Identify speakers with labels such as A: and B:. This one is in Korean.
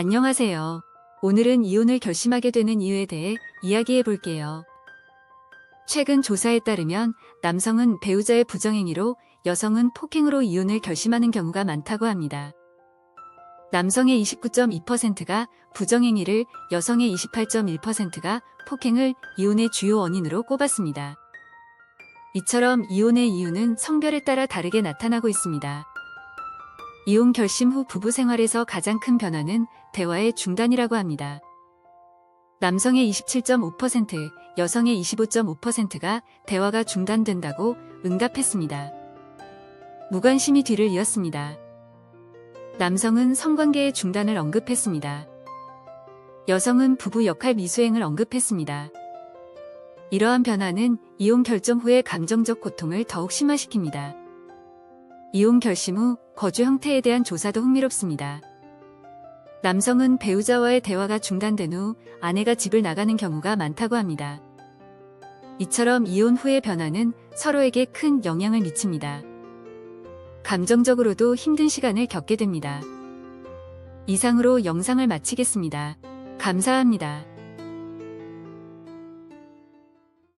A: 안녕하세요. 오늘은 이혼을 결심하게 되는 이유에 대해 이야기해 볼게요. 최근 조사에 따르면 남성은 배우자의 부정행위로 여성은 폭행으로 이혼을 결심하는 경우가 많다고 합니다. 남성의 29.2%가 부정행위를, 여성의 28.1%가 폭행을 이혼의 주요 원인으로 꼽았습니다. 이처럼 이혼의 이유는 성별에 따라 다르게 나타나고 있습니다. 이혼 결심 후 부부 생활에서 가장 큰 변화는 대화의 중단이라고 합니다. 남성의 27.5%, 여성의 25.5%가 대화가 중단된다고 응답했습니다. 무관심이 뒤를 이었습니다. 남성은 성관계의 중단을 언급했습니다. 여성은 부부 역할 미수행을 언급했습니다. 이러한 변화는 이혼 결정 후의 감정적 고통을 더욱 심화시킵니다. 이혼 결심 후 거주 형태에 대한 조사도 흥미롭습니다. 남성은 배우자와의 대화가 중단된 후 아내가 집을 나가는 경우가 많다고 합니다. 이처럼 이혼 후의 변화는 서로에게 큰 영향을 미칩니다. 감정적으로도 힘든 시간을 겪게 됩니다. 이상으로 영상을 마치겠습니다. 감사합니다.